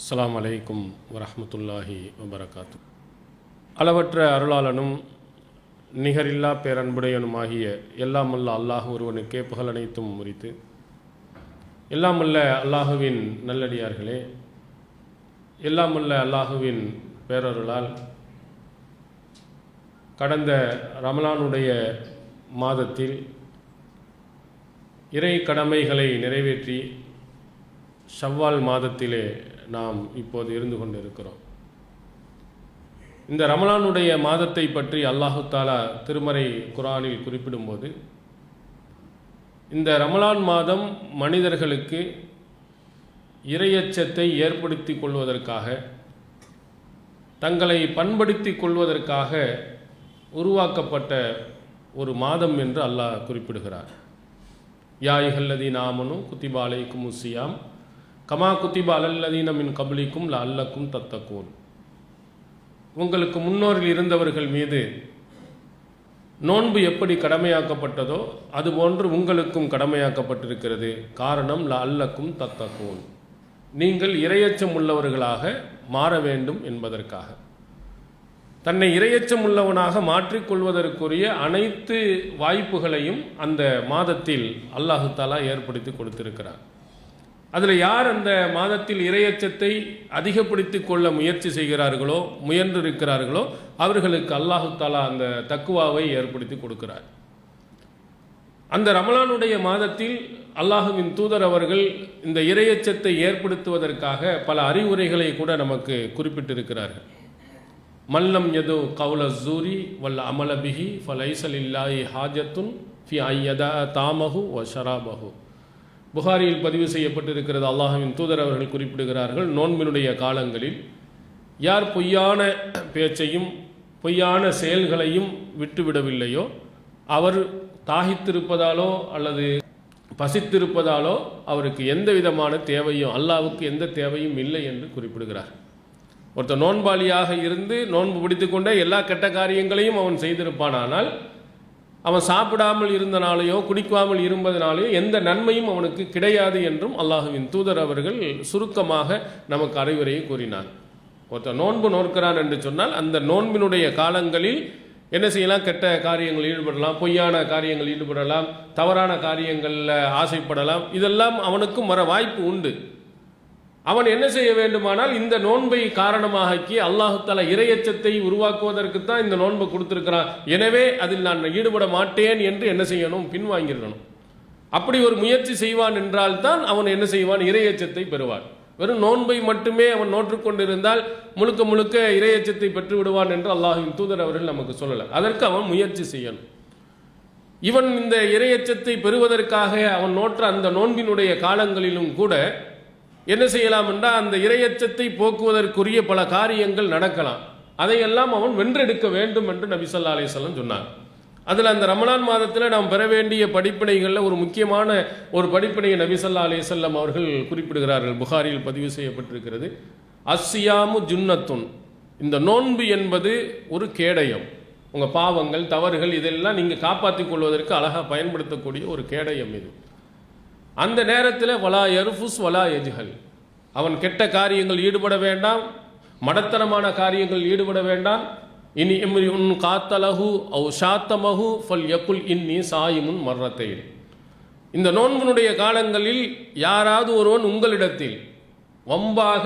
அஸ்லாம் அலைக்கும் வரமத்துல்லாஹி வபரகாத்து அளவற்ற அருளாளனும் நிகரில்லா பேரன்புடையனுமாகிய எல்லாம் அல்ல அல்லாஹ் ஒருவனுக்கே புகழ் அனைத்தும் முறித்து எல்லாம் அல்ல அல்லாஹுவின் நல்லடியார்களே எல்லாம் அல்ல அல்லாஹுவின் பேரருளால் கடந்த ரமலானுடைய மாதத்தில் இறை கடமைகளை நிறைவேற்றி ஷவ்வால் மாதத்திலே நாம் இப்போது இருந்து கொண்டிருக்கிறோம். இந்த ரமலானுடைய மாதத்தை பற்றி அல்லாஹு தாலா திருமறை குரானில் குறிப்பிடும்போது இந்த ரமலான் மாதம் மனிதர்களுக்கு இரையச்சத்தை ஏற்படுத்தி கொள்வதற்காக தங்களை பண்படுத்தி கொள்வதற்காக உருவாக்கப்பட்ட ஒரு மாதம் என்று அல்லாஹ் குறிப்பிடுகிறார். யாய்கல்லதி நாமனும் குத்திபாலை குமுசியாம் கமா குத்திபா அலல்லதீன மின் கபலிக்கும் ல அல்லக்கும் தத்தக்கூன் உங்களுக்கு முன்னோரில் இருந்தவர்கள் மீது நோன்பு எப்படி கடமையாக்கப்பட்டதோ அதுபோன்று உங்களுக்கும் கடமையாக்கப்பட்டிருக்கிறது. காரணம் ல அல்லக்கும் தத்தக்கோன் நீங்கள் இரையச்சம் உள்ளவர்களாக மாற வேண்டும் என்பதற்காக. தன்னை இரையச்சம் உள்ளவனாக மாற்றிக்கொள்வதற்குரிய அனைத்து வாய்ப்புகளையும் அந்த மாதத்தில் அல்லாஹு தாலா ஏற்படுத்தி கொடுத்திருக்கிறார் அதில் யார் அந்த மாதத்தில் இரையச்சத்தை அதிகப்படுத்தி கொள்ள முயற்சி செய்கிறார்களோ முயன்றிருக்கிறார்களோ அவர்களுக்கு அல்லாஹு தாலா அந்த தக்குவாவை ஏற்படுத்தி கொடுக்கிறார். அந்த ரமலானுடைய மாதத்தில் அல்லாஹுவின் தூதர் அவர்கள் இந்த இரையச்சத்தை ஏற்படுத்துவதற்காக பல அறிவுரைகளை கூட நமக்கு குறிப்பிட்டிருக்கிறார்கள். மல்லம் எது கவுல ஜூரி வல்ல அமலபிஹி ஃபலைசல் இல்லாஹி ஹாஜத்துன் ஃபி ஐயதா தாமஹு வ ஷராபஹு. புகாரியில் பதிவு செய்யப்பட்டிருக்கிறது. அல்லாஹவின் தூதர் அவர்கள் குறிப்பிடுகிறார்கள் நோன்பினுடைய காலங்களில் யார் பொய்யான பேச்சையும் பொய்யான செயல்களையும் விட்டுவிடவில்லையோ அவர் தாகித்திருப்பதாலோ அல்லது பசித்திருப்பதாலோ அவருக்கு எந்த விதமான தேவையும் அல்லாவுக்கு எந்த தேவையும் இல்லை என்று குறிப்பிடுகிறார். ஒருத்தர் நோன்பாளியாக இருந்து நோன்பு பிடித்துக்கொண்டே எல்லா கெட்ட காரியங்களையும் அவன் செய்திருப்பானானால் அவன் சாப்பிடாமல் இருந்தனாலேயோ குடிக்காமல் இருந்ததினாலேயோ எந்த நன்மையும் அவனுக்கு கிடையாது என்றும் அல்லாஹுவின் தூதர் அவர்கள் சுருக்கமாக நமக்கு அறிவுரையை கூறினார். ஒருத்தர் நோன்பு நோக்கிறான் என்று சொன்னால் அந்த நோன்பினுடைய காலங்களில் என்ன செய்யலாம்? கெட்ட காரியங்கள் ஈடுபடலாம் பொய்யான காரியங்கள் ஈடுபடலாம் தவறான காரியங்களில் ஆசைப்படலாம். இதெல்லாம் அவனுக்கும் வர வாய்ப்பு உண்டு. அவன் என்ன செய்ய வேண்டுமானால் இந்த நோன்பை காரணமாகி அல்லாஹு தாலா இரையச்சத்தை உருவாக்குவதற்கு தான் இந்த நோன்பை கொடுத்துருக்கிறான். எனவே அதில் நான் ஈடுபட மாட்டேன் என்று என்ன செய்யணும்? பின்வாங்கிடணும். அப்படி ஒரு முயற்சி செய்வான் என்றால் தான் அவன் என்ன செய்வான்? இரையச்சத்தை பெறுவான். வெறும் நோன்பை மட்டுமே அவன் நோற்றுக்கொண்டிருந்தால் முழுக்க முழுக்க இரையச்சத்தை பெற்று விடுவான் என்று அல்லாஹின் தூதர் அவர்கள் நமக்கு சொல்லலை. அதற்கு அவன் முயற்சி செய்யணும். இவன் இந்த இரையச்சத்தை பெறுவதற்காக அவன் நோற்ற அந்த நோன்பினுடைய காலங்களிலும் கூட என்ன செய்யலாம் என்றால் அந்த இரையச்சத்தை போக்குவதற்குரிய பல காரியங்கள் நடக்கலாம். அதையெல்லாம் அவன் வென்றெடுக்க வேண்டும் என்று நபி சொல்லா சொன்னார். அதில் அந்த ரமலான் மாதத்தில் நாம் பெற வேண்டிய படிப்பினைகளில் ஒரு முக்கியமான ஒரு படிப்பினையை நபிசல்லா அலிசல்லாம் அவர்கள் குறிப்பிடுகிறார்கள். புகாரியில் பதிவு செய்யப்பட்டிருக்கிறது. அஸ்ஸியாமு ஜுன்னத்துன். இந்த நோன்பு என்பது ஒரு கேடயம். உங்கள் பாவங்கள் தவறுகள் இதெல்லாம் நீங்கள் காப்பாற்றிக் கொள்வதற்கு அழகாக பயன்படுத்தக்கூடிய ஒரு கேடயம் இது. அந்த நேரத்தில் வலா எருஃபுஸ் வலா எஜுகல் அவன் கெட்ட காரியங்கள் ஈடுபட வேண்டாம். மடத்தனமான காரியங்கள் ஈடுபட வேண்டாம். இனி எம்ரி உன் காத்தலகு அவு ஷாத்தமகு ஃபல் யக்குல் இன்னி சாயிமுன் மரத்தை இந்த நோன்பினுடைய காலங்களில் யாராவது ஒருவன் உங்களிடத்தில் வம்பாக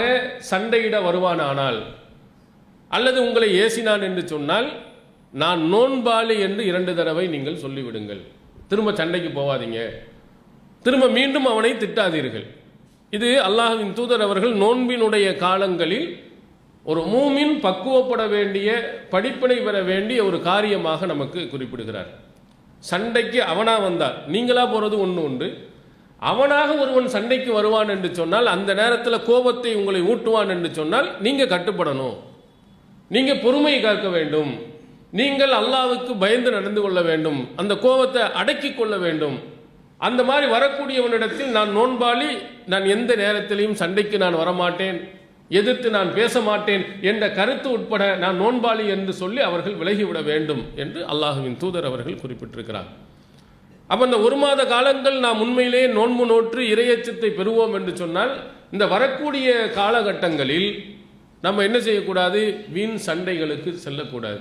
சண்டையிட வருவானானால் அல்லது உங்களை ஏசினான் என்று சொன்னால் நான் நோன்பாளி என்று இரண்டு தடவை நீங்கள் சொல்லிவிடுங்கள். திரும்ப சண்டைக்கு போவாதீங்க திரும்ப மீண்டும் அவனை திட்டாதீர்கள். இது அல்லாஹின் தூதர் அவர்கள் நோன்பினுடைய காலங்களில் ஒரு மூமின் பக்குவப்பட வேண்டிய படிப்பினை பெற வேண்டிய ஒரு காரியமாக நமக்கு குறிப்பிடுகிறார். சண்டைக்கு அவனா வந்தால் நீங்களா போறது ஒன்று. உண்டு அவனாக ஒருவன் சண்டைக்கு வருவான் என்று சொன்னால் அந்த நேரத்தில் கோபத்தை உங்களை ஊட்டுவான் என்று சொன்னால் நீங்க கட்டுப்படணும். நீங்க பொறுமை காக்க வேண்டும். நீங்கள் அல்லாவுக்கு பயந்து நடந்து கொள்ள வேண்டும். அந்த கோபத்தை அடக்கி கொள்ள வேண்டும். அந்த மாதிரி வரக்கூடியவனிடத்தில் நான் நோன்பாளி நான் எந்த நேரத்திலையும் சண்டைக்கு நான் வரமாட்டேன் எதிர்த்து நான் பேச மாட்டேன் என்ற கருத்து உட்பட நான் நோன்பாளி என்று சொல்லி அவர்கள் விலகிவிட வேண்டும் என்று அல்லாஹுவின் தூதர் அவர்கள் குறிப்பிட்டிருக்கிறார். அப்போ இந்த ஒரு மாத காலங்கள் நாம் உண்மையிலேயே நோன்பு நோற்று இரையச்சத்தை பெறுவோம் என்று சொன்னால் இந்த வரக்கூடிய காலகட்டங்களில் நம்ம என்ன செய்யக்கூடாது? வீண் சண்டைகளுக்கு செல்லக்கூடாது.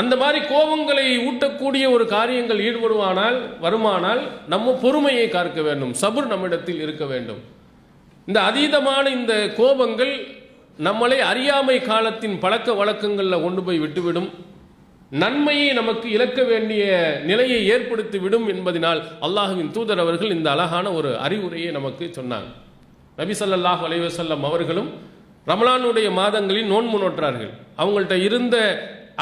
அந்த மாதிரி கோபங்களை ஊட்டக்கூடிய ஒரு காரியங்கள் ஈடுபடுவானால் வருமானால் நம்ம பொறுமையை காக்க வேண்டும். சபுர் நம்மிடத்தில் இருக்க வேண்டும். இந்த அதீதமான இந்த கோபங்கள் நம்மளை அறியாமை காலத்தின் பழக்க வழக்கங்களில் கொண்டு போய் விட்டுவிடும். நன்மையை நமக்கு இழக்க வேண்டிய நிலையை ஏற்படுத்தி விடும் என்பதனால் அல்லாஹுவின் தூதர் அவர்கள் இந்த அழகான ஒரு அறிவுரையை நமக்கு சொன்னாங்க. நபி சல்லாஹ் அலைவசல்லம் அவர்களும் ரமலானுடைய மாதங்களில் நோன்பு நோற்றார்கள். அவங்கள்ட்ட இருந்த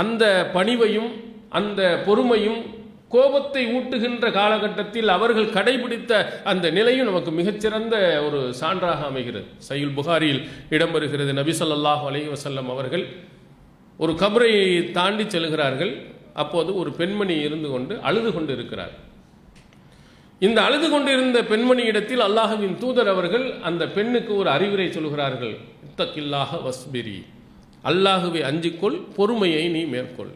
அந்த பணிவையும் அந்த பொறுமையும் கோபத்தை ஊட்டுகின்ற காலகட்டத்தில் அவர்கள் கடைபிடித்த அந்த நிலையும் நமக்கு மிகச்சிறந்த ஒரு சான்றாக அமைகிறது. சையுல் புகாரியில் இடம்பெறுகிறது. நபிசல்லாஹ் ஸல்லல்லாஹு வசல்லம் அவர்கள் ஒரு கபரை தாண்டி செல்கிறார்கள். அப்போது ஒரு பெண்மணி இருந்து கொண்டு அழுது கொண்டு இருக்கிறார் இந்த அழுது கொண்டிருந்த பெண்மணியிடத்தில் அல்லாஹுவின் தூதர் அவர்கள் அந்த பெண்ணுக்கு ஒரு அறிவுரை சொல்கிறார்கள். இத்தக்கில்லாக வஸ்பிரி. அல்லாஹுவை அஞ்சிக்கொள் பொறுமையை நீ மேற்கொள்.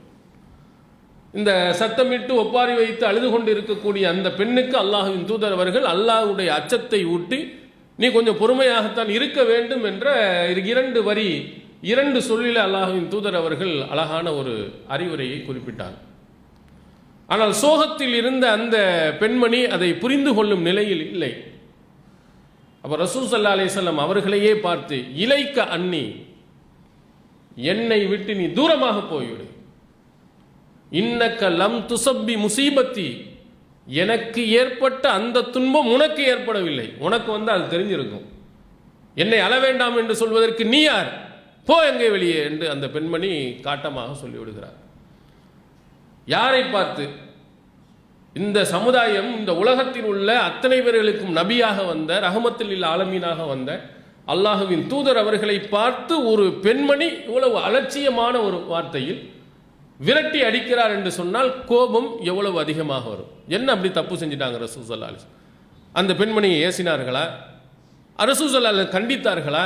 இந்த சத்தமிட்டு ஒப்பாரி வைத்து அழுது கொண்டு இருக்கக்கூடிய அந்த பெண்ணுக்கு அல்லாஹுவின் தூதர் அவர்கள் அல்லாஹுடைய அச்சத்தை ஊட்டி நீ கொஞ்சம் பொறுமையாகத்தான் இருக்க வேண்டும் என்ற இரண்டு வரி இரண்டு சொல்லில அல்லாஹுவின் தூதர் அவர்கள் அழகான ஒரு அறிவுரையை குறிப்பிட்டார். ஆனால் சோகத்தில் இருந்த அந்த பெண்மணி அதை புரிந்து கொள்ளும் நிலையில் இல்லை. அப்ப ரசூ சல்லா அலிசல்லாம் அவர்களையே பார்த்து இலைக்க அன்னி என்னை விட்டு நீ தூரமாக போய்விடு. இன்னக்க லம் துசப்பி முசீபத்தி. எனக்கு ஏற்பட்ட அந்த துன்பம் உனக்கு ஏற்படவில்லை. உனக்கு வந்து அது தெரிஞ்சிருக்கும். என்னை அள வேண்டாம் என்று சொல்வதற்கு நீ யார்? போ எங்கே வெளியே என்று அந்த பெண்மணி காட்டமாக சொல்லிவிடுகிறார். யாரை பார்த்து? இந்த சமுதாயம் இந்த உலகத்தில் உள்ள அத்தனை பேர்களுக்கும் நபியாக வந்த ரஹமத்தில் ஆலமீனாக வந்த அல்லாஹுவின் தூதர் அவர்களை பார்த்து ஒரு பெண்மணி இவ்வளவு அலட்சியமான ஒரு வார்த்தையில் விரட்டி அடிக்கிறார் என்று சொன்னால் கோபம் எவ்வளவு அதிகமாக வரும்? என்ன அப்படி தப்பு செஞ்சிட்டாங்க ரசூசல்லா அலிஸ் அந்த பெண்மணியை ஏசினார்களா? அரசூசல்லா கண்டித்தார்களா?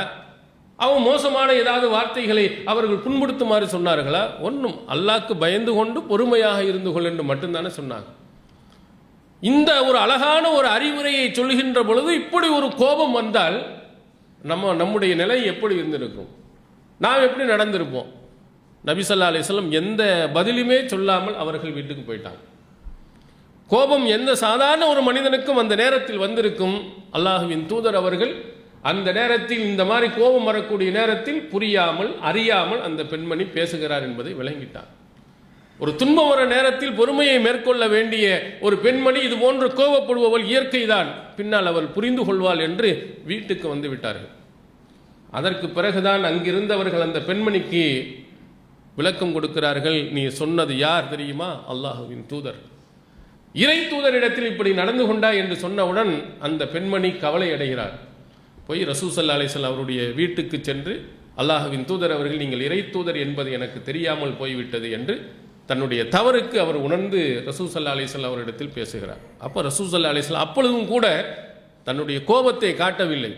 அவன் மோசமான ஏதாவது வார்த்தைகளை அவர்கள் புண்படுத்துமாறு சொன்னார்களா? ஒன்றும் அல்லாக்கு பயந்து கொண்டு பொறுமையாக இருந்து கொள் என்று மட்டும்தானே சொன்னாங்க. இந்த ஒரு அழகான ஒரு அறிவுரையை சொல்கின்ற பொழுது இப்படி ஒரு கோபம் வந்தால் நம்ம நம்முடைய நிலை எப்படி இருந்திருக்கும்? நாம் எப்படி நடந்திருப்போம்? நபிசல்லா அலிஸ்லம் எந்த பதிலுமே சொல்லாமல் அவர்கள் வீட்டுக்கு போயிட்டாங்க. கோபம் எந்த சாதாரண ஒரு மனிதனுக்கும் அந்த நேரத்தில் வந்திருக்கும். அல்லாஹுவின் தூதர் அவர்கள் அந்த நேரத்தில் இந்த மாதிரி கோபம் வரக்கூடிய நேரத்தில் புரியாமல் அறியாமல் அந்த பெண்மணி பேசுகிறார் என்பதை விளங்கிட்டார். ஒரு துன்பம் வர நேரத்தில் பொறுமையை மேற்கொள்ள வேண்டிய ஒரு பெண்மணி இது போன்று கோபப்படுபவள் இயற்கைதான். பின்னால் அவள் புரிந்து கொள்வாள் என்று வீட்டுக்கு வந்து விட்டார்கள். அதற்கு பிறகுதான் அங்கிருந்தவர்கள் அந்த பெண்மணிக்கு விளக்கம் கொடுக்கிறார்கள் நீ சொன்னது யார் தெரியுமா? அல்லாஹுவின் தூதர். இறை தூதரிடத்தில் இப்படி நடந்து கொண்டா என்று சொன்னவுடன் அந்த பெண்மணி கவலை அடைகிறார் போய் ரசூசல்லா அலிசல் அவருடைய வீட்டுக்கு சென்று அல்லாஹுவின் தூதர் அவர்கள் நீங்கள் இறை தூதர் என்பது எனக்கு தெரியாமல் போய்விட்டது என்று தன்னுடைய தவறுக்கு அவர் உணர்ந்து ரசூசல்லா அலிஸ்லாம் அவரிடத்தில் பேசுகிறார். அப்போ ரசூசல்லா அலிஸ்லாம் அப்பொழுதும் கூட தன்னுடைய கோபத்தை காட்டவில்லை.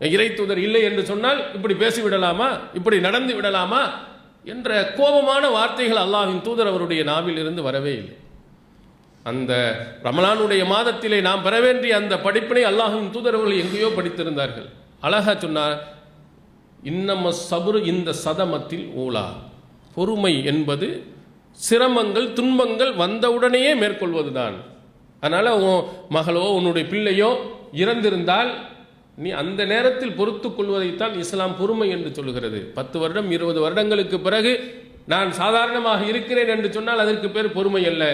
இறை தூதர் இல்லை என்று சொன்னால் இப்படி பேசிவிடலாமா? இப்படி நடந்து விடலாமா? என்ற கோபமான வார்த்தைகள் அல்லாஹின் தூதர் அவருடைய நாவில் இருந்து வரவே இல்லை. அந்த ரமலானுடைய மாதத்திலே நாம் பெற வேண்டிய அந்த படிப்பினை அல்லாஹின் தூதர் அவர்கள் எங்கேயோ படித்திருந்தார்கள். அழகா சொன்னார் இன்னம சபுரு இந்த சதமத்தில் ஊலா. பொறுமை என்பது சிரமங்கள் துன்பங்கள் வந்தவுடனேயே மேற்கொள்வதுதான். அதனால் உன் மகளோ உன்னுடைய பிள்ளையோ இறந்திருந்தால் நீ அந்த நேரத்தில் பொறுத்து கொள்வதைத்தான் இஸ்லாம் பொறுமை என்று சொல்கிறது பத்து வருடம் இருபது வருடங்களுக்கு பிறகு நான் சாதாரணமாக இருக்கிறேன் என்று சொன்னால் அதற்கு பேர் பொறுமை அல்ல.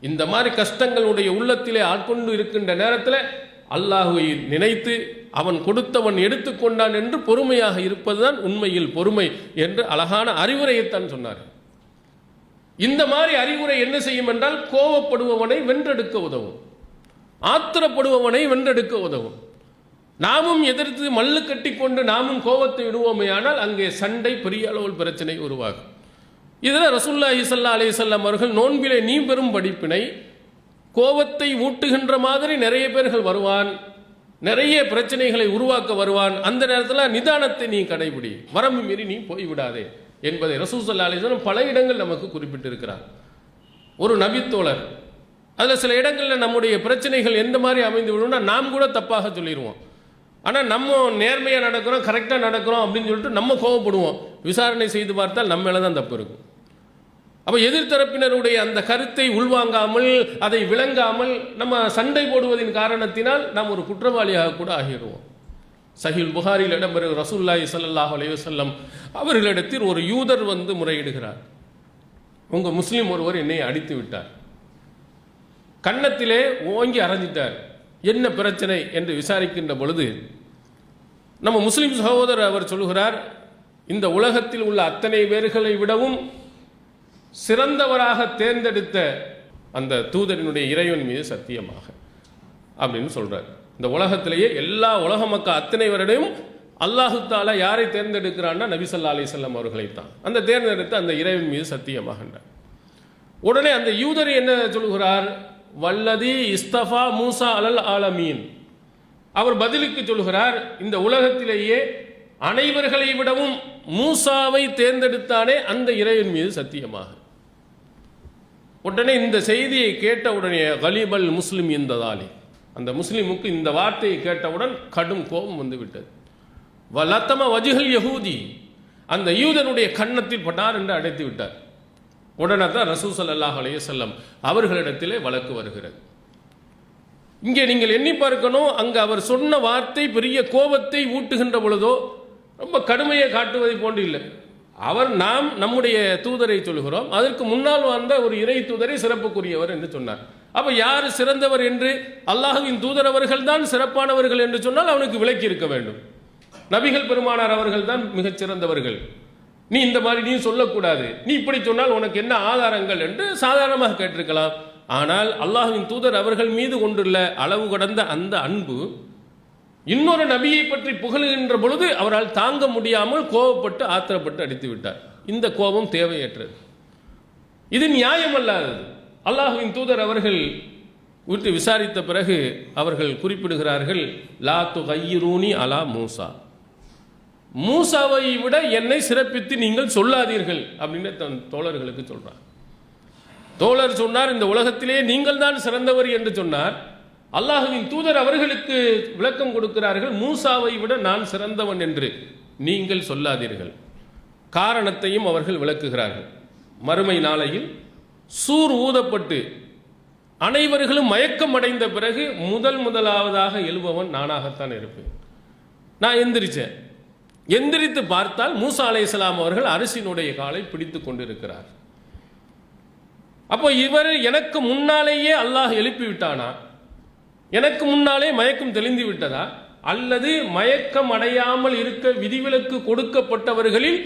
இந்த மாதிரி கஷ்டங்களுடைய உள்ளத்திலே ஆட்கொண்டு இருக்கின்ற நேரத்தில் அல்லாஹுவை நினைத்து அவன் கொடுத்தவன் எடுத்துக்கொண்டான் என்று பொறுமையாக இருப்பதுதான் உண்மையில் பொறுமை என்று அழகான அறிவுரையைத்தான் சொன்னார் இந்த மாதிரி அறிவுரை என்ன செய்யும் என்றால் கோவப்படுபவனை வென்றெடுக்க உதவும். ஆத்திரப்படுபவனை வென்றெடுக்க உதவும். நாமும் எதிர்த்து மல்லு கட்டி கொண்டு நாமும் கோபத்தை விடுவோமே ஆனால் அங்கே சண்டை பெரிய அளவில் பிரச்சனை உருவாகும். இதில் ரசுல்லா இசல்லா அலிசல்லாம் அவர்கள் நோன்பிலே நீ பெறும் படிப்பினை கோபத்தை ஊட்டுகின்ற மாதிரி நிறைய பேர்கள் வருவான் நிறைய பிரச்சனைகளை உருவாக்க வருவான். அந்த நேரத்தில் நிதானத்தை நீ கடைபிடி. வரம்பு மீறி நீ போய்விடாதே. என்பதை ரசூசல்லா அலிஸ்லாம் பல இடங்கள் நமக்கு குறிப்பிட்டிருக்கிறார். ஒரு நபித்தோழர் அதில் சில இடங்களில் நம்முடைய பிரச்சனைகள் எந்த மாதிரி அமைந்து விடும்னா நாம் கூட தப்பாக சொல்லிடுவோம் ஆனால் நம்ம நேர்மையாக நடக்கிறோம் கரெக்டாக நடக்கிறோம் அப்படின்னு சொல்லிட்டு நம்ம கோவப்படுவோம். விசாரணை செய்து பார்த்தால் நம்ம மேலே தான் தப்பு இருக்கும். அப்போ எதிர்த்தரப்பினருடைய அந்த கருத்தை உள்வாங்காமல் அதை விளங்காமல் நம்ம சண்டை போடுவதின் காரணத்தினால் நாம் ஒரு குற்றவாளியாக கூட ஆகிடுவோம். சஹில் புகாரில் இடம்பெறும் ரசூல்லாய் சல்லாஹ் அலைஹி அவர்களிடத்தில் ஒரு யூதர் வந்து முறையிடுகிறார். உங்கள் முஸ்லீம் ஒருவர் என்னை அடித்து விட்டார். கன்னத்திலே ஓங்கி அரைஞ்சிட்டார். என்ன பிரச்சனை என்று விசாரிக்கின்ற பொழுது நம்ம முஸ்லீம் சகோதரர் அவர் சொல்லுகிறார் இந்த உலகத்தில் உள்ள அத்தனை பேர்களை விடவும் சிறந்தவராக தேர்ந்தெடுத்த அந்த தூதரினுடைய இறைவன் மீது சத்தியமாக அப்படின்னு சொல்கிறார் இந்த உலகத்திலேயே எல்லா உலக மக்கள் அத்தனை வருடையும் அல்லாஹு தாலா யாரை தேர்ந்தெடுக்கிறான்னா நபிசல்லா ஸல்லல்லாஹு அவர்களைத்தான் அந்த தேர்ந்தெடுத்த அந்த இறைவன் மீது சத்தியமாகின்றார். உடனே அந்த யூதர் என்ன சொல்கிறார்? வல்லதி இஸ்தஃபா மூசா அலல் ஆலமீன். அவர் பதிலுக்கு சொல்கிறார் இந்த உலகத்திலேயே அனைவர்களை விடவும் மூசாவை தேர்ந்தெடுத்தானே அந்த இறைவன் மீது சத்தியமாக. உடனே இந்த செய்தியை கேட்ட உடனே கலீபல் முஸ்லிம் இந்ததாலி அந்த முஸ்லீமுக்கு இந்த வார்த்தையை கேட்டவுடன் கடும் கோபம் வந்துவிட்டது. வலத்தம வஜுகல் யகூதி அந்த யூதனுடைய கன்னத்தில் பட்டார் என்று அடைத்து விட்டார். உடனே தான் ரசூ சல்லாஹ் அலைஹி அவர்களிடத்திலே வழக்கு வருகிறது. இங்கே நீங்கள் எண்ணி பார்க்கணும் அங்கு அவர் சொன்ன வார்த்தை பெரிய கோபத்தை ஊட்டுகின்ற பொழுதோ ரொம்ப கடுமையை காட்டுவதை போன்று இல்லை. அவர் நாம் நம்முடைய தூதரை சொல்கிறோம் அதற்கு முன்னால் வந்த ஒரு இறை தூதரை சிறப்புக்குரியவர் என்று சொன்னார். அப்போ யார் சிறந்தவர் என்று? அல்லாஹுவின் தூதர் அவர்கள் தான் சிறப்பானவர்கள் என்று சொன்னால் அவனுக்கு விளக்கி இருக்க வேண்டும். நபிகள் பெருமானார் அவர்கள் தான் மிகச் சிறந்தவர்கள். நீ இந்த மாதிரி நீ சொல்லக்கூடாது. நீ இப்படி சொன்னால் உனக்கு என்ன ஆதாரங்கள் என்று சாதாரணமாக கேட்டிருக்கலாம். ஆனால் அல்லாஹுவின் தூதர் அவர்கள் மீது கொண்டுள்ள அளவு கடந்த அந்த அன்பு இன்னொரு நபியை பற்றி புகழுகின்ற பொழுது அவரால் தாங்க முடியாமல் கோபப்பட்டு ஆத்திரப்பட்டு அடித்து விட்டார் இந்த கோபம் தேவையற்றது. இது நியாயமல்லாதது. அல்லாஹுவின் தூதர் அவர்கள் குறித்து விசாரித்த பிறகு அவர்கள் குறிப்பிடுகிறார்கள் லா துகையிரூனி அலா மூசா. மூசாவை விட என்னை சிறப்பித்து நீங்கள் சொல்லாதீர்கள் அப்படின்னு தன் தோழர்களுக்கு சொல்றார் தோழர் சொன்னார் இந்த உலகத்திலே நீங்கள் தான் சிறந்தவர் என்று சொன்னார். அல்லாஹுவின் தூதர் அவர்களுக்கு விளக்கம் கொடுக்கிறார்கள் மூசாவை விட நான் சிறந்தவன் என்று நீங்கள் சொல்லாதீர்கள். காரணத்தையும் அவர்கள் விளக்குகிறார்கள். மறுமை நாளையில் சூர் ஊதப்பட்டு அனைவர்களும் மயக்கம் அடைந்த பிறகு முதல் முதலாவதாக எழுபவன் நானாகத்தான் இருப்பேன். நான் எந்திரிச்சேன். எந்திரித்து பார்த்தால் மூசா அலைஹிஸ்ஸலாம் அவர்கள் அரசினுடைய காலை பிடித்து கொண்டிருக்கிறார். அப்போ இவர் எனக்கு முன்னாலேயே அல்லாஹ் எழுப்பி விட்டானா? எனக்கு முன்னாலே மயக்கம் தெளிந்து விட்டதா? அல்லது மயக்கம் அடையாமல் இருக்க விதிவிலக்கு கொடுக்கப்பட்டவர்களில்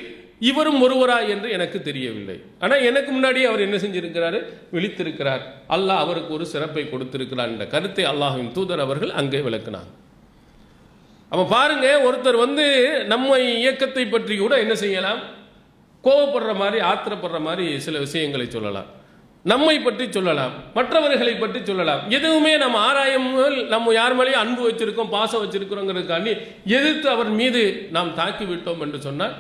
இவரும் ஒருவரா என்று எனக்கு தெரியவில்லை. ஆனால் எனக்கு முன்னாடி அவர் என்ன செஞ்சிருக்கிறாரு? விழித்திருக்கிறார். அல்லாஹ் அவருக்கு ஒரு சிறப்பை கொடுத்திருக்கிறார் என்ற கருத்தை அல்லாஹின் தூதர் அவர்கள் அங்கே விளக்கினார். அப்ப பாருங்க ஒருத்தர் வந்து நம்ம இயக்கத்தை பற்றி கூட என்ன செய்யலாம்? கோவப்படுற மாதிரி ஆத்திரப்படுற மாதிரி சில விஷயங்களை சொல்லலாம். நம்மை பற்றி சொல்லலாம். மற்றவர்களை பற்றி சொல்லலாம். எதுவுமே நம்ம ஆராயாமல் நம்ம யார் மேலேயும் அன்பு வச்சிருக்கோம் பாசம் வச்சிருக்கிறோங்கிறதுக்காண்டி எதிர்த்து அவர் மீது நாம் தாக்கி விட்டோம் என்று சொன்னால்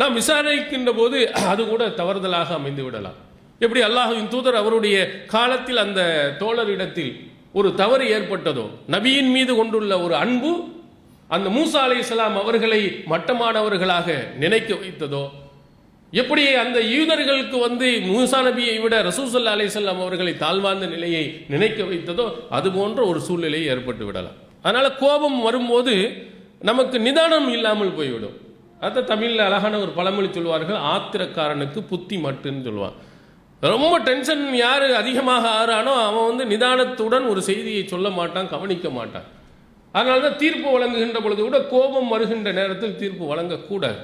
நாம் விசாரிக்கின்ற போது அது கூட தவறுதலாக அமைந்து விடலாம். எப்படி அல்லாஹின் தூதர் அவருடைய காலத்தில் அந்த தோழரிடத்தில் ஒரு தவறு ஏற்பட்டதோ நபியின் மீது கொண்டுள்ள ஒரு அன்பு அந்த மூசா அலைஹிஸ்ஸலாம் அவர்களை மட்டமானவர்களாக நினைக்க வைத்ததோ எப்படி அந்த யூதர்களுக்கு வந்து மூசா நபியை விட ரசூசல்லா அலிசல்லாம் அவர்களை தாழ்வார்ந்த நிலையை நினைக்க வைத்ததோ அது போன்ற ஒரு சூழ்நிலை ஏற்பட்டு விடலாம். அதனால கோபம் வரும்போது நமக்கு நிதானம் இல்லாமல் போய்விடும். அதை தமிழில் அழகான ஒரு பழமொழி சொல்வார்கள் ஆத்திரக்காரனுக்கு புத்தி மட்டுன்னு சொல்லுவான் ரொம்ப டென்ஷன் யார் அதிகமாக ஆறானோ அவன் வந்து நிதானத்துடன் ஒரு செய்தியை சொல்ல மாட்டான் கவனிக்க மாட்டான். அதனால தான் தீர்ப்பு வழங்குகின்ற பொழுது கூட கோபம் வருகின்ற நேரத்தில் தீர்ப்பு வழங்கக்கூடாது.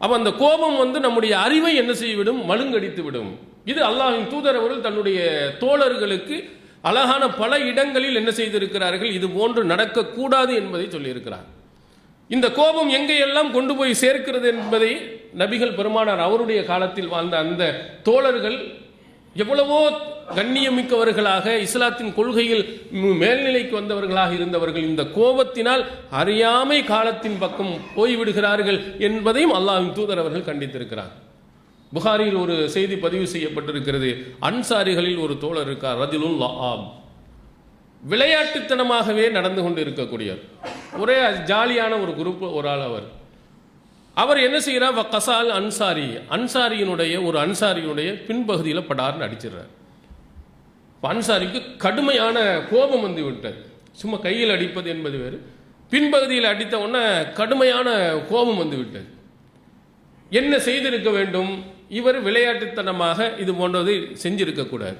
அப்போ அந்த கோபம் வந்து நம்முடைய அறிவை என்ன செய்துவிடும் மழுங்கடித்து விடும். இது அல்லாஹின் தூதர் அவர்கள் தன்னுடைய தோழர்களுக்கு அழகான பல இடங்களில் என்ன செய்திருக்கிறார்கள்? இது போன்று நடக்கக்கூடாது என்பதை சொல்லியிருக்கிறார். இந்த கோபம் எங்கேயெல்லாம் கொண்டு போய் சேர்க்கிறது என்பதை நபிகள் பெருமானார் அவருடைய காலத்தில் வாழ்ந்த அந்த தோழர்கள் எவ்வளவோ கண்ணியமிக்கவர்களாக இஸ்லாத்தின் கொள்கையில் மேல்நிலைக்கு வந்தவர்களாக இருந்தவர்கள் இந்த கோபத்தினால் அறியாமை காலத்தின் பக்கம் போய்விடுகிறார்கள் என்பதையும் அல்லாஹ்வின் தூதர் அவர்கள் கண்டித்திருக்கிறார். புகாரியில் ஒரு செய்தி பதிவு செய்யப்பட்டிருக்கிறது. அன்சாரிகளில் ஒரு தோழர் இருக்கார் ரஜுலுல் ஆம் விளையாட்டுத்தனமாகவே நடந்து கொண்டு இருக்கக்கூடியவர். ஒரே ஜாலியான ஒரு குரூப் ஒரு ஆள் அவர். அவர் என்ன செய்கிறார் வ கசால் அன்சாரி அன்சாரியினுடைய ஒரு அன்சாரியினுடைய பின்பகுதியில் படார்னு அடிச்சிடுறார். அன்சாரிக்கு கடுமையான கோபம் வந்து விட்டது. சும்மா கையில் அடிப்பது என்பது வேறு. பின்பகுதியில் அடித்த உடனே கடுமையான கோபம் வந்து விட்டது. என்ன செய்திருக்க வேண்டும்? இவர் விளையாட்டுத்தனமாக இது போன்றது செஞ்சிருக்கக்கூடாது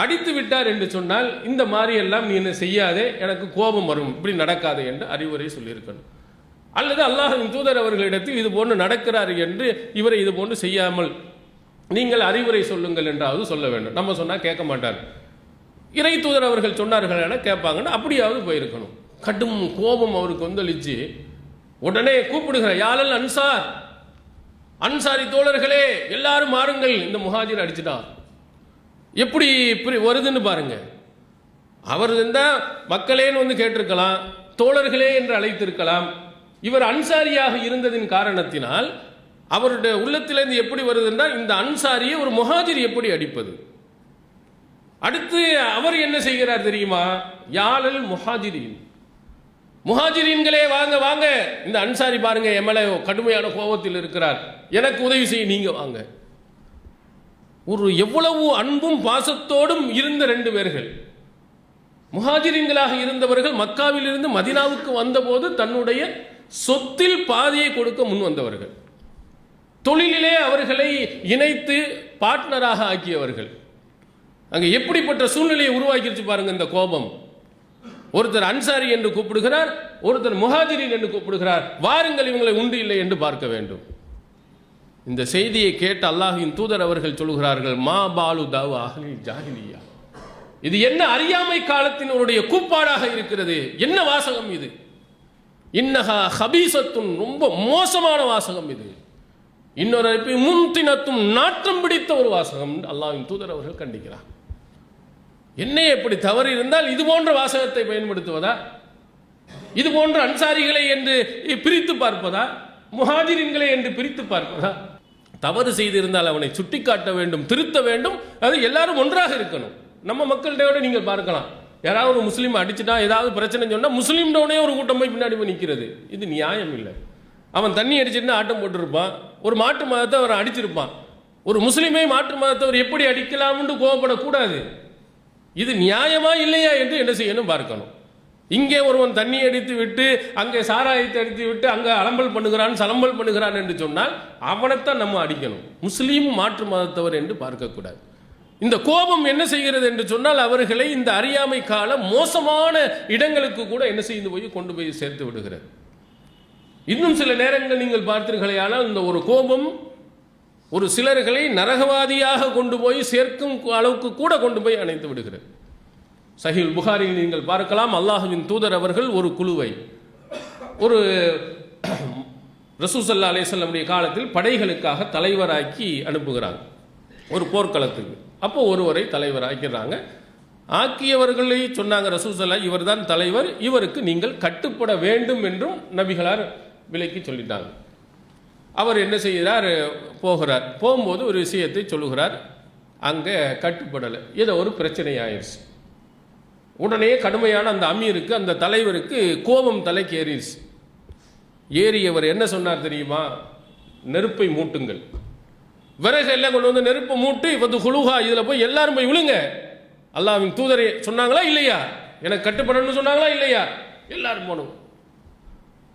அடித்து விட்டார் என்று சொன்னால் இந்த மாதிரி எல்லாம் நீ என்ன செய்யாதே எனக்கு கோபம் வரும். இப்படி நடக்காது என்று அறிவுரை சொல்லியிருக்கணும். அல்லது அல்லாஹின் தூதர் அவர்களிடத்தில் இது போன்று நடக்கிறார் என்று இவரை இது போன்று செய்யாமல் நீங்கள் அறிவுரை சொல்லுங்கள் என்றாவது சொல்ல வேண்டும். நம்ம சொன்னால் கேட்க மாட்டார். இறை தூதர் அவர்கள் சொன்னார்கள் என கேட்பாங்கன்னு அப்படியாவது போயிருக்கணும். கடும் கோபம் அவருக்கு கொந்தளிச்சு உடனே கூப்பிடுகிற யாழல் அன்சார் அன்சாரி தோழர்களே எல்லாரும் மாறுங்கள். இந்த முஹாஜிர் அடிச்சுட்டான். எப்படி இப்படி வருதுன்னு பாருங்க. அவர் இருந்தால் மக்களேன்னு வந்து கேட்டிருக்கலாம் தோழர்களே என்று அழைத்திருக்கலாம். இவர் அன்சாரியாக இருந்ததின் காரணத்தினால் அவருடைய உள்ளத்திலிருந்து எப்படி வருதுன்னா இந்த அன்சாரியை ஒரு முஹாஜிர் எப்படி அடிப்பது? அடுத்து அவர் என்ன செய்கிறார் தெரியுமா? யாழல் முஹாஜிரின். முஹாஜிரீன்களே வாங்க வாங்க. இந்த அன்சாரி பாருங்க எம்எல்ஏ கடுமையான கோபத்தில் இருக்கிறார். எனக்கு உதவி செய்ய நீங்க வாங்க. ஒரு எவ்வளவு அன்பும் பாசத்தோடும் இருந்த ரெண்டு பேர்கள். முஹாஜிரின்களாக இருந்தவர்கள் மக்காவிலிருந்து மதினாவுக்கு வந்தபோது தன்னுடைய சொத்தில் பாதியை கொடுக்க முன் வந்தவர்கள். தொழிலிலே அவர்களை இணைத்து பார்ட்னராக ஆக்கியவர்கள். அங்கே எப்படிப்பட்ட சூழ்நிலையை உருவாக்கிருச்சு பாருங்க இந்த கோபம். ஒருத்தர் அன்சாரி என்று கூப்பிடுகிறார் ஒருத்தர் முஹாஜிரின் என்று கூப்பிடுகிறார். வாருங்கள் இவங்களை உண்டு இல்லை என்று பார்க்க வேண்டும். இந்த செய்தியை கேட்டு அல்லாஹின் தூதர் அவர்கள் சொல்கிறார்கள் மா பாலு தாவு அகலில் ஜாகிலியா. இது என்ன அறியாமை காலத்தினுடைய கூப்பாடாக இருக்கிறது? என்ன வாசகம் இது? இன்னஹா ஹபீசத்துன் ரொம்ப மோசமான வாசகம் இது. இன்னொரு அறிப்பு முன்தினத்தும் நாற்றம் பிடித்த ஒரு வாசகம் அல்லாவின் தூதர் அவர்கள் கண்டிக்கிறார். என்ன எப்படி தவறு இருந்தால் இது போன்ற வாசகத்தை பயன்படுத்துவதா? இது போன்ற அன்சாரிகளை என்று பிரித்து பார்ப்பதா? முஹாஜிரின்களை என்று பிரித்து பார்ப்பதா? தவறு செய்திருந்தால் அவனை சுட்டிக்காட்ட வேண்டும் திருத்த வேண்டும். அது எல்லாரும் ஒன்றாக இருக்கணும். நம்ம மக்கள்கிட்ட நீங்கள் பார்க்கலாம். யாராவது ஒரு முஸ்லீம் அடிச்சுட்டா ஏதாவது பிரச்சனை சொன்னால் முஸ்லீம்டோடனே ஒரு கூட்டம் போய் பின்னாடி போய் நிற்கிறது இது நியாயம் இல்லை. அவன் தண்ணி அடிச்சிருந்தா ஆட்டம் போட்டிருப்பான். ஒரு மாட்டு மதத்தை அவர் அடிச்சிருப்பான். ஒரு முஸ்லீமை மாற்று மதத்தை அவர் எப்படி அடிக்கலாம்னு கோவப்படக்கூடாது. இது நியாயமா இல்லையா என்று என்ன செய்யணும் பார்க்கணும். இங்கே ஒருவன் தண்ணி அடித்து விட்டு அங்கே சாராயத்தை அடித்து விட்டு அங்கே அலம்பல் பண்ணுகிறான் சலம்பல் பண்ணுகிறான் என்று சொன்னால் அவனைத்தான் நம்ம அடிக்கணும். முஸ்லீம் மாற்று மதத்தவர் என்று பார்க்கக்கூடாது. இந்த கோபம் என்ன செய்கிறது என்று சொன்னால் அவர்களை இந்த அறியாமை கால மோசமான இடங்களுக்கு கூட என்ன செய்து போய் கொண்டு போய் சேர்த்து விடுகிறது. இன்னும் சில நேரங்கள் நீங்கள் பார்த்தீர்களேயானால் இந்த ஒரு கோபம் ஒரு சிலர்களை நரகவாதியாக கொண்டு போய் சேர்க்கும் அளவுக்கு கூட கொண்டு போய் அணைத்து விடுகிறது. சஹில் புகாரில் நீங்கள் பார்க்கலாம். அல்லாஹுவின் தூதர் அவர்கள் ஒரு குழுவை. ஒரு ரசூசல்லா அலேசல்லமுடைய காலத்தில் படைகளுக்காக தலைவராக்கி அனுப்புகிறாங்க. ஒரு போர்க்களத்துக்கு. அப்போ ஒருவரை தலைவர் ஆக்கிறாங்க ஆக்கியவர்களை சொன்னாங்க ரசூசல்லா இவர்தான் தலைவர் இவருக்கு நீங்கள் கட்டுப்பட வேண்டும் என்றும் நபிகளார் விலைக்கு சொல்லிட்டாங்க. அவர் என்ன செய்கிறார்? போகிறார். போகும்போது ஒரு விஷயத்தை சொல்லுகிறார். அங்கே கட்டுப்படலை. ஏதோ ஒரு பிரச்சனை ஆயிடுச்சு உடனே கடுமையான அந்த அமீருக்கு அந்த தலைவருக்கு கோபம் தலைக்கு ஏறிடுச்சு ஏறியவர் என்ன சொன்னார் தெரியுமா? நெருப்பை மூட்டுங்கள். விறகு எல்லாம் கொண்டு வந்து நெருப்பை மூட்டு வந்து குழுகா இதில் போய் எல்லாரும் போய் விழுங்க. அல்லாவின் தூதரை சொன்னாங்களா இல்லையா? எனக்கு கட்டுப்படணும்னு சொன்னாங்களா இல்லையா? எல்லாரும் போனோம்.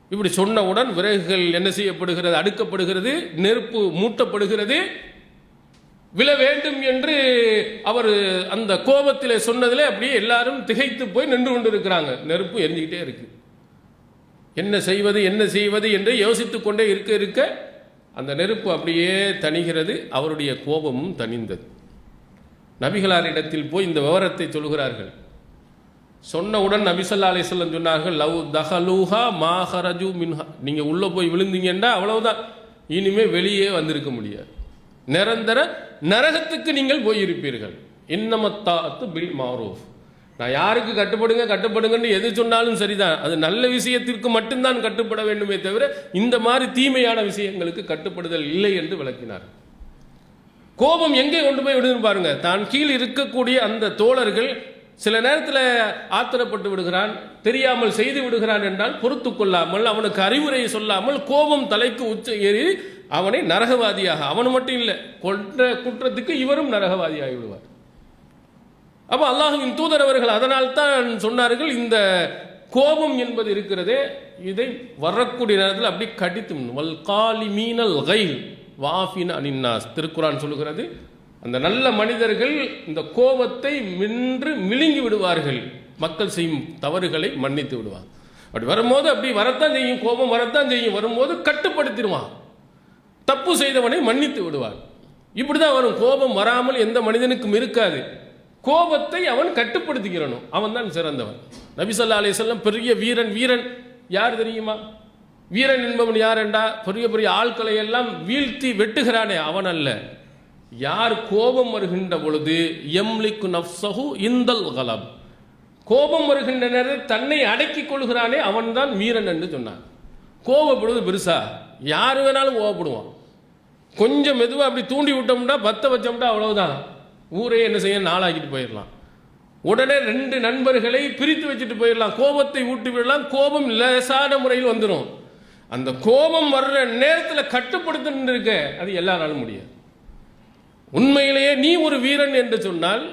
இப்படி சொன்னவுடன் விறகுகள் என்ன செய்யப்படுகிறது? அடுக்கப்படுகிறது நெருப்பு மூட்டப்படுகிறது. விழ வேண்டும் என்று அவர் அந்த கோபத்தில் சொன்னதிலே அப்படியே எல்லாரும் திகைத்து போய் நின்று கொண்டு இருக்கிறாங்க நெருப்பு எரிஞ்சுக்கிட்டே இருக்கு. என்ன செய்வது என்ன செய்வது என்று யோசித்து கொண்டே இருக்க இருக்க அந்த நெருப்பு அப்படியே தணிகிறது. அவருடைய கோபமும் தணிந்தது. நபிகளாரிடத்தில் போய் இந்த விவரத்தை சொல்கிறார்கள். சொன்னவுடன் நபிசல்லா அலிஸ்லம் சொன்னார்கள் லவ் தஹலூஹா மாஹரஜு மின்ஹா. நீங்கள் உள்ளே போய் விழுந்தீங்கன்னா அவ்வளவுதான். இனிமே வெளியே வந்திருக்க முடியாது. நிரந்தர நரகத்துக்கு நீங்கள் போயிருப்பீர்கள். இன்னமத்தாத்து பில் மாரூஃப். நான் யாருக்கு கட்டுப்படுங்க கட்டுப்படுங்கன்னு எது சொன்னாலும் சரிதான். அது நல்ல விஷயத்திற்கு மட்டும்தான் கட்டுப்பட வேண்டுமே தவிர இந்த மாதிரி தீமையான விஷயங்களுக்கு கட்டுப்படுதல் இல்லை என்று விளக்கினார். கோபம் எங்கே கொண்டு போய் விடுன்னு பாருங்க. தான் கீழ் இருக்கக்கூடிய அந்த தோழர்கள் சில நேரத்தில் ஆத்திரப்பட்டு விடுகிறான் தெரியாமல் செய்து விடுகிறான் என்றால் பொறுத்து கொள்ளாமல் அவனுக்கு அறிவுரை சொல்லாமல் கோபம் தலைக்கு உச்ச ஏறி அவனை நரகவாதியாக அவன் மட்டும் இல்லை கொன்ற குற்றத்துக்கு இவரும் நரகவாதியாகி விடுவார். அப்போ அல்லாஹுவின் தூதர் அவர்கள் அதனால் தான் சொன்னார்கள் இந்த கோபம் என்பது இருக்கிறதே இதை வரக்கூடிய நேரத்தில் அப்படி கடித்து வல் காலி மீனல் கைல் வாஃபின் அனின்னாஸ். திருக்குறான் சொல்லுகிறது அந்த நல்ல மனிதர்கள் இந்த கோபத்தை மின்று மிழுங்கி விடுவார்கள். மக்கள் செய்யும் தவறுகளை மன்னித்து விடுவாங்க அப்படி வரும்போது அப்படி வரத்தான் செய்யும் கோபம் வரத்தான் செய்யும் வரும்போது கட்டுப்படுத்திடுவான். தப்பு செய்தவனை மன்னித்து விடுவார். இப்படி தான் வரும். கோபம் வராமல் எந்த மனிதனுக்கும் இருக்காது. கோபத்தை அவன் கட்டுப்படுத்திக்கிறணும் அவன் தான் சிறந்தவன் நபிசல்லா அலிசல்லம் பெரிய வீரன் வீரன். யார் தெரியுமா? வீரன் என்பவன் யார் என்றா பெரிய பெரிய ஆட்களை எல்லாம் வீழ்த்தி வெட்டுகிறானே. அவன் அல்ல. யார் கோபம் வருகின்ற பொழுது எம்லிக்கு நப்சஹு இந்தல் கலம் கோபம் வருகின்ற நேரத்தில் தன்னை அடக்கிக் கொள்கிறானே. அவன்தான் வீரன் என்று சொன்னான். கோபப்படுவது பெருசா? யார் வேணாலும் கோவப்படுவோம் கொஞ்சம் மெதுவாக அப்படி தூண்டி விட்டோம்னா பத்த வச்சோம்னா அவ்வளோதான் ஊரே என்ன செய்ய நாளாக்கிட்டு போயிடலாம். உடனே ரெண்டு நண்பர்களை பிரித்து வச்சுட்டு போயிடலாம். கோபத்தை ஊட்டி விடலாம். கோபம் லேசான முறையில் வந்துடும் அந்த கோபம் வர்ற நேரத்தில் கட்டுப்படுத்தின்னு இருக்க அது எல்லாராலும் முடியாது. உண்மையிலேயே நீ ஒரு வீரன் என்று சொன்னால்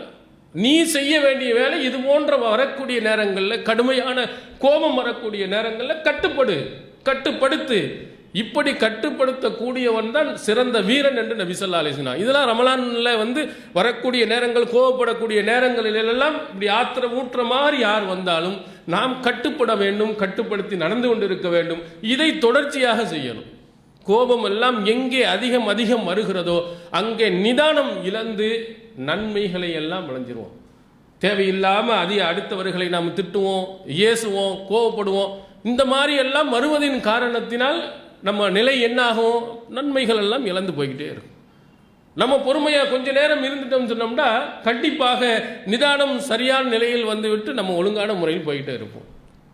நீ செய்ய வேண்டிய வேலை இது போன்ற வரக்கூடிய நேரங்களில் கடுமையான கோபம் வரக்கூடிய நேரங்களில் கட்டுப்படு. கட்டுப்படுத்து. இப்படி கட்டுப்படுத்தக்கூடியவன் தான் சிறந்த வீரன் என்று நபி சொல்லா அலிஸ்னா இதெல்லாம் ரமலான்ல வந்து வரக்கூடிய நேரங்கள் கோபப்படக்கூடிய நேரங்களிலெல்லாம் இப்படி ஆத்திர ஊற்ற மாதிரி யார் வந்தாலும் நாம் கட்டுப்பட வேண்டும் கட்டுப்படுத்தி நடந்து கொண்டிருக்க வேண்டும். இதை தொடர்ச்சியாக செய்யணும். கோபம் எல்லாம் எங்கே அதிகம் அதிகம் வருகிறதோ அங்கே நிதானம் இழந்து நன்மைகளை எல்லாம் விளைஞ்சிருவோம் தேவையில்லாமல் அதிக அடுத்தவர்களை நாம் திட்டுவோம் ஏசுவோம் கோவப்படுவோம். இந்த மாதிரி எல்லாம் வருவதின் காரணத்தினால் நம்ம நிலை என்னாகும்? நன்மைகள் எல்லாம் இழந்து போய்கிட்டே இருக்கும். நம்ம பொறுமையாக கொஞ்ச நேரம் இருந்துட்டோம்னு சொன்னோம்னா கண்டிப்பாக நிதானம் சரியான நிலையில் வந்துவிட்டு நம்ம ஒழுங்கான முறையில் போய்கிட்டே இருப்போம்.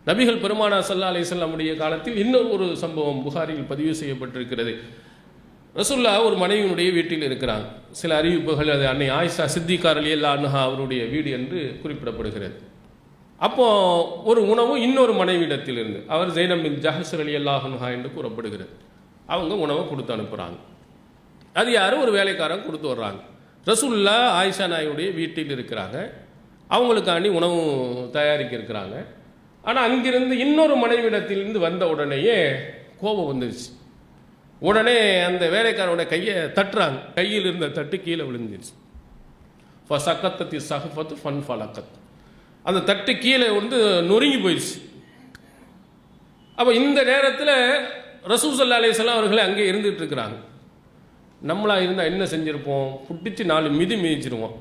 நபிகள் பெருமானா சல்லா அலிசல்லாமுடைய காலத்தில் இன்னொரு ஒரு சம்பவம் புகாரில் பதிவு செய்யப்பட்டிருக்கிறது. ரசுல்லா ஒரு மனைவியினுடைய வீட்டில் இருக்கிறாங்க சில அறிவிப்புகள் அது அன்னை ஆயிஷா சித்திகார் அலி அல்லா அனுஹா அவருடைய வீடு என்று குறிப்பிடப்படுகிறது. அப்போ ஒரு உணவு இன்னொரு மனைவியிடத்தில் இருந்து அவர் ஜெய்னம் பின் ஜஹசர் அலி அல்லாஹனுஹா என்று கூறப்படுகிறது. அவங்க உணவை கொடுத்து அனுப்புகிறாங்க அது யாரும் ஒரு வேலைக்காரன் கொடுத்து வர்றாங்க. ரசுல்லா ஆயிஷா நாயுடைய வீட்டில் இருக்கிறாங்க. அவங்களுக்காண்டி உணவு தயாரிக்க இருக்கிறாங்க. ஆனால் அங்கிருந்து இன்னொரு மனைவிடத்திலிருந்து வந்த உடனேயே கோபம் வந்துருச்சு. உடனே அந்த வேலைக்காரனோட கையை தட்டுறாங்க. கையில் இருந்த தட்டு கீழே விழுந்துருச்சு. சக்கத்தத்தி சகஃபத்து ஃபன் ஃபலக்கத்து அந்த தட்டு கீழே வந்து நொறுங்கி போயிடுச்சு. அப்போ இந்த நேரத்தில் ரசூசல்லா அலிஸ்லாம் அவர்களே அங்கே இருந்துகிட்டு இருக்கிறாங்க. நம்மளாக இருந்தால் என்ன செஞ்சுருப்போம்? புட்டிச்சு நாலு மிதி மிதிச்சிருவோம்.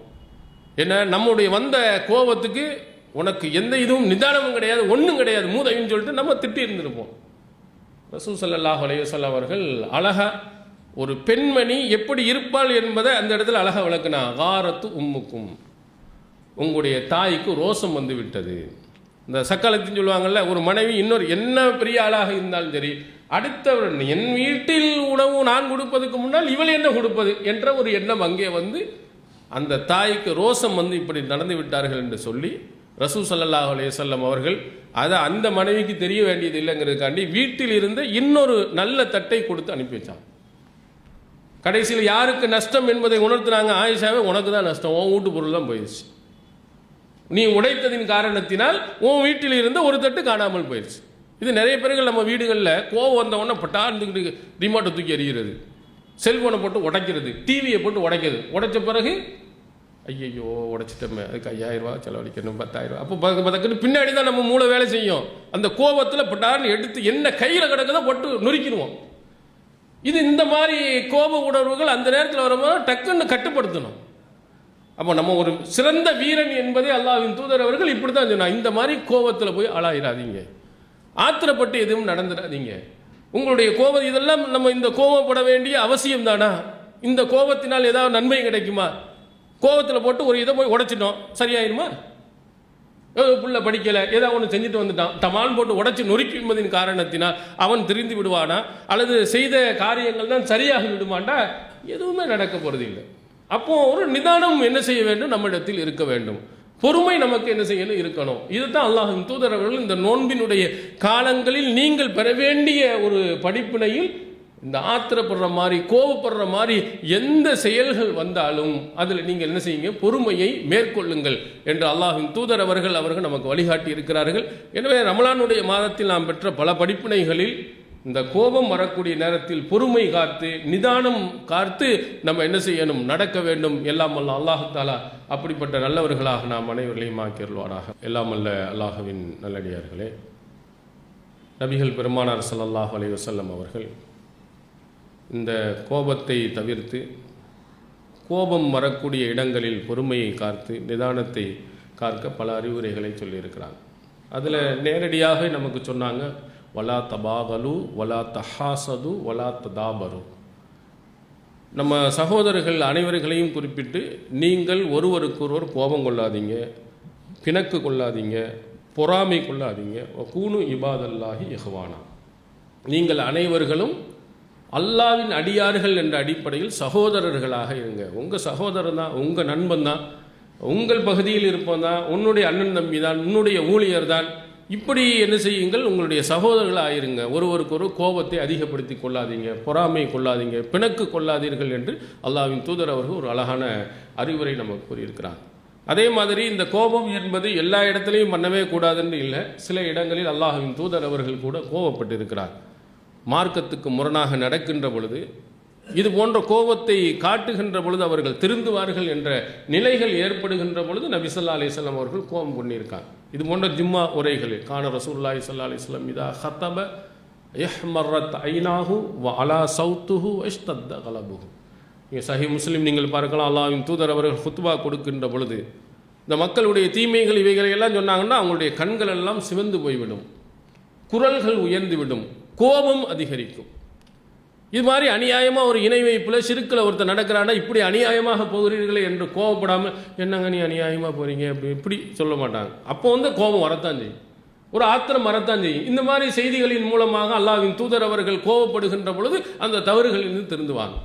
என்ன? நம்முடைய வந்த கோபத்துக்கு உனக்கு எந்த இதுவும் நிதானமும் கிடையாது ஒன்றும் கிடையாது மூதைன்னு சொல்லிட்டு நம்ம திட்டி இருந்திருப்போம். ரசூசல்லாஹ் சல்லாஹ் அவர்கள் அழகா ஒரு பெண்மணி எப்படி இருப்பாள் என்பதை அந்த இடத்துல அழகா விளக்குனா காரத்து உம்முக்கும். உங்களுடைய தாய்க்கு ரோசம் வந்து விட்டது. இந்த சக்காலத்தின்னு சொல்லுவாங்கல்ல ஒரு மனைவி இன்னொரு என்ன பெரிய ஆளாக இருந்தாலும் சரி அடுத்தவர் என் வீட்டில் உணவு நான் கொடுப்பதுக்கு முன்னால் இவள் என்ன கொடுப்பது என்ற ஒரு எண்ணம் அங்கே வந்து அந்த தாய்க்கு ரோசம் வந்து இப்படி நடந்து விட்டார்கள் என்று சொல்லி ரசூ சல்லாஹ் அலையசல்லம் அவர்கள் அதை அந்த மனைவிக்கு தெரிய வேண்டியது இல்லைங்கிறதுக்காண்டி வீட்டில் இருந்து இன்னொரு நல்ல தட்டை கொடுத்து அனுப்பி வச்சாங்க. கடைசியில் யாருக்கு நஷ்டம் என்பதை உணர்த்துனாங்க? ஆயிஷாவே உனக்கு தான் நஷ்டம். உன் வீட்டு பொருள் தான் போயிடுச்சு. நீ உடைத்ததின் காரணத்தினால் உன் வீட்டில் இருந்த ஒரு தட்டு காணாமல் போயிடுச்சு இது நிறைய பேர்கள் நம்ம வீடுகளில் கோவம் வந்த உடனே பட்டார்ந்துக்கிட்டு ரிமோட்டை தூக்கி எறிகிறது. செல்ஃபோனை போட்டு உடைக்கிறது டிவியை போட்டு உடைக்கிறது. உடைச்ச பிறகு ஐயையோ உடைச்சிட்டோமே. அதுக்கு ஐயாயிரம் செலவழிக்கணும் பத்தாயிரம் அப்போ பதக்குன்னு பின்னாடி தான் நம்ம மூளை வேலை செய்யும். அந்த கோபத்தில் பட்டார்னு எடுத்து என்ன கையில் கிடக்குதோ போட்டு நொறுக்கிடுவோம். இது இந்த மாதிரி கோப உணர்வுகள் அந்த நேரத்தில் வரும்போது டக்குன்னு கட்டுப்படுத்தணும். அப்போ நம்ம ஒரு சிறந்த வீரன் என்பதை அல்லாவின் தூதர் அவர்கள் இப்படி தான் சொன்னாங்க இந்த மாதிரி கோபத்தில் போய் ஆளாயிராதீங்க. ஆத்திரப்பட்டு எதுவும் நடந்துடாதீங்க. உங்களுடைய கோபம் இதெல்லாம் நம்ம இந்த கோபப்பட வேண்டிய அவசியம் தானா? இந்த கோபத்தினால் ஏதாவது நன்மை கிடைக்குமா? கோபத்தில் போட்டு ஒரு இதை போய் உடைச்சிட்டோம். சரியாயிருமா? புள்ள படிக்கலை ஏதாவது ஒன்று செஞ்சுட்டு வந்துட்டான். தமான் போட்டு உடச்சி நொறுக்கி என்பதின் காரணத்தினால் அவன் திரிந்து விடுவானா? அல்லது செய்த காரியங்கள் தான் சரியாக விடுமாண்டா? எதுவுமே நடக்க போகிறது இல்லை அப்போ ஒரு நிதானம் என்ன செய்ய வேண்டும்? நம்மிடத்தில் இருக்க வேண்டும். பொறுமை நமக்கு என்ன செய்யணும் இருக்கணும். இதுதான் அல்லாஹின் தூதர் அவர்கள் இந்த நோன்பினுடைய காலங்களில் நீங்கள் பெற வேண்டிய ஒரு படிப்பினையில் இந்த ஆத்திரப்படுற மாதிரி கோவப்படுற மாதிரி எந்த செயல்கள் வந்தாலும் அதில் நீங்கள் என்ன செய்யுங்க? பொறுமையை மேற்கொள்ளுங்கள் என்று அல்லாஹின் தூதர் அவர்கள் அவர்கள் நமக்கு வழிகாட்டி இருக்கிறார்கள். எனவே ரமலானுடைய மாதத்தில் நாம் பெற்ற பல படிப்பினைகளில் இந்த கோபம் வரக்கூடிய நேரத்தில் பொறுமை காத்து நிதானம் காத்து நம்ம என்ன செய்யணும்? நடக்க வேண்டும். எல்லாம் அல்ல அல்லாஹாலா அப்படிப்பட்ட நல்லவர்களாக நாம் அனைவர்களையும் ஆக்கியருள்வாராக எல்லாம் அல்ல அல்லாஹுவின் நல்லடியார்களே. நபிகள் பெருமானார் சல்லாஹ் அலி வசல்லம் அவர்கள் இந்த கோபத்தை தவிர்த்து கோபம் வரக்கூடிய இடங்களில் பொறுமையை காத்து நிதானத்தை காக்க பல அறிவுரைகளை சொல்லியிருக்கிறாங்க. அதில் நேரடியாக நமக்கு சொன்னாங்க வலா தபாகலு வலா தஹாசது வலா ததாபரு. நம்ம சகோதரர்கள் அனைவர்களையும் குறிப்பிட்டு நீங்கள் ஒருவருக்கொருவர் கோபம் கொள்ளாதீங்க பிணக்கு கொள்ளாதீங்க பொறாமை கொள்ளாதீங்க. கூணு இபாதல்லாஹி யஹ்வானா நீங்கள் அனைவர்களும் அல்லாவின் அடியார்கள் என்ற அடிப்படையில் சகோதரர்களாக இருங்க. உங்கள் சகோதரன் தான் உங்கள் நண்பன் தான் உங்கள் பகுதியில் இருப்பவன் தான் உன்னுடைய அண்ணன் தம்பி தான் உன்னுடைய ஊழியர் தான். இப்படி என்ன செய்யுங்கள் உங்களுடைய சகோதரர்கள் ஆயிருங்க ஒருவருக்கொரு கோபத்தை அதிகப்படுத்தி கொள்ளாதீங்க பொறாமை கொள்ளாதீங்க பிணக்கு கொள்ளாதீர்கள் என்று அல்லாவின் தூதர் அவர்கள் ஒரு அழகான அறிவுரை நமக்கு கூறியிருக்கிறார். அதே மாதிரி இந்த கோபம் என்பது எல்லா இடத்துலையும் பண்ணவே கூடாதுன்னு இல்லை சில இடங்களில் அல்லாஹ்வின் தூதர் அவர்கள் கூட கோபப்பட்டிருக்கிறார். மார்க்கத்துக்கு முரணாக நடக்கின்ற பொழுது இது போன்ற கோபத்தை காட்டுகின்ற பொழுது அவர்கள் திருந்துவார்கள் என்ற நிலைகள் ஏற்படுகின்ற பொழுது நபி ஸல்லல்லாஹு அலைஹி அவர்கள் கோபம் பண்ணியிருக்காங்க இது போன்ற ஜும்மா உரைகளில் கான ரசூல்லாய் சல்லா அலிஸ்லாம் இதா ஹத்தப யஹ்மர்ரத் ஐனாஹு வ அலா சவுத்துஹு வஷ்தத்த கலபுஹு. நீங்கள் சஹி முஸ்லீம் நீங்கள் பார்க்கலாம் அல்லாவின் தூதர் அவர்கள் ஹுத்வா கொடுக்கின்ற பொழுது இந்த மக்களுடைய தீமைகள் இவைகளை எல்லாம் சொன்னாங்கன்னா அவங்களுடைய கண்கள் எல்லாம் சிவந்து போய்விடும். குரல்கள் உயர்ந்துவிடும் கோபம் அதிகரிக்கும். இது மாதிரி அநியாயமாக ஒரு இணை வைப்பில் சிறுக்கில் ஒருத்தர் நடக்கிறான்னா இப்படி அநியாயமாக போகிறீர்களே என்று கோவப்படாமல் என்னங்க நீ அநியாயமாக போகிறீங்க அப்படி இப்படி சொல்ல மாட்டாங்க. அப்போ வந்து கோபம் வரத்தான் செய்யும். ஒரு ஆத்திரம் வரத்தான் செய்யும். இந்த மாதிரி செய்திகளின் மூலமாக அல்லாவின் தூதர் அவர்கள் கோவப்படுகின்ற பொழுது அந்த தவறுகளிலிருந்து திருந்துவாங்க.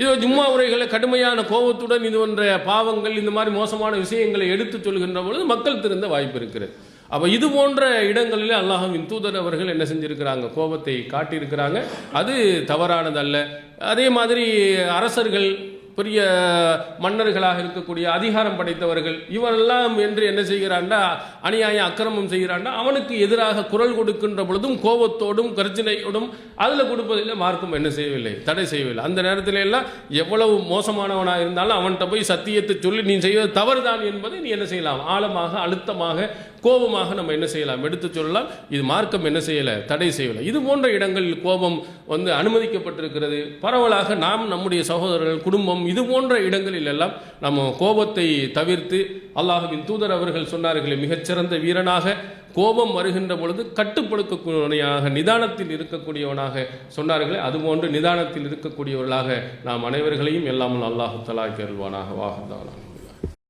இது ஜும்மா உரைகளை கடுமையான கோபத்துடன் இது போன்ற பாவங்கள் இந்த மாதிரி மோசமான விஷயங்களை எடுத்து சொல்கின்ற பொழுது மக்கள் திருந்த வாய்ப்பு இருக்கிறது. அப்போ இது போன்ற இடங்களில் அல்லாஹ்வின் தூதர் அவர்கள் என்ன செஞ்சுருக்கிறாங்க? கோபத்தை காட்டியிருக்கிறாங்க. அது தவறானதல்ல. அதே மாதிரி அரசர்கள் பெரிய மன்னர்களாக இருக்கக்கூடிய அதிகாரம் படைத்தவர்கள் இவரெல்லாம் என்று என்ன செய்கிறான்டா அநியாயம் அக்கிரமம் செய்கிறான்டா அவனுக்கு எதிராக குரல் கொடுக்கின்ற பொழுதும் கோபத்தோடும் கர்ஜனையோடும் அதில் கொடுப்பதில் மார்க்கம் என்ன செய்யவில்லை தடை செய்யவில்லை. அந்த நேரத்தில் எல்லாம் எவ்வளவு மோசமானவனாக இருந்தாலும் அவன்கிட்ட போய் சத்தியத்தை சொல்லி நீ செய்வது தவறுதான் என்பதை நீ என்ன செய்யலாம்? ஆழமாக அழுத்தமாக கோபமாக நம்ம என்ன செய்யலாம்? எடுத்து சொல்லலாம் இது மார்க்கம் என்ன செய்யலை? தடை செய்யலை. இது போன்ற இடங்களில் கோபம் வந்து அனுமதிக்கப்பட்டிருக்கிறது. பரவலாக நாம் நம்முடைய சகோதரர்கள் குடும்பம் இது போன்ற இடங்களில் எல்லாம் நம்ம கோபத்தை தவிர்த்து அல்லாஹுவின் தூதர் அவர்கள் சொன்னார்களே மிகச்சிறந்த வீரனாக கோபம் வருகின்ற பொழுது கட்டுப்படுத்தக்கூடியவனாக நிதானத்தில் இருக்கக்கூடியவனாக சொன்னார்களே அதுபோன்று நிதானத்தில் இருக்கக்கூடியவர்களாக நாம் அனைவர்களையும் எல்லாம் அல்லாஹு தலா கேள்வானாக வாகதானான்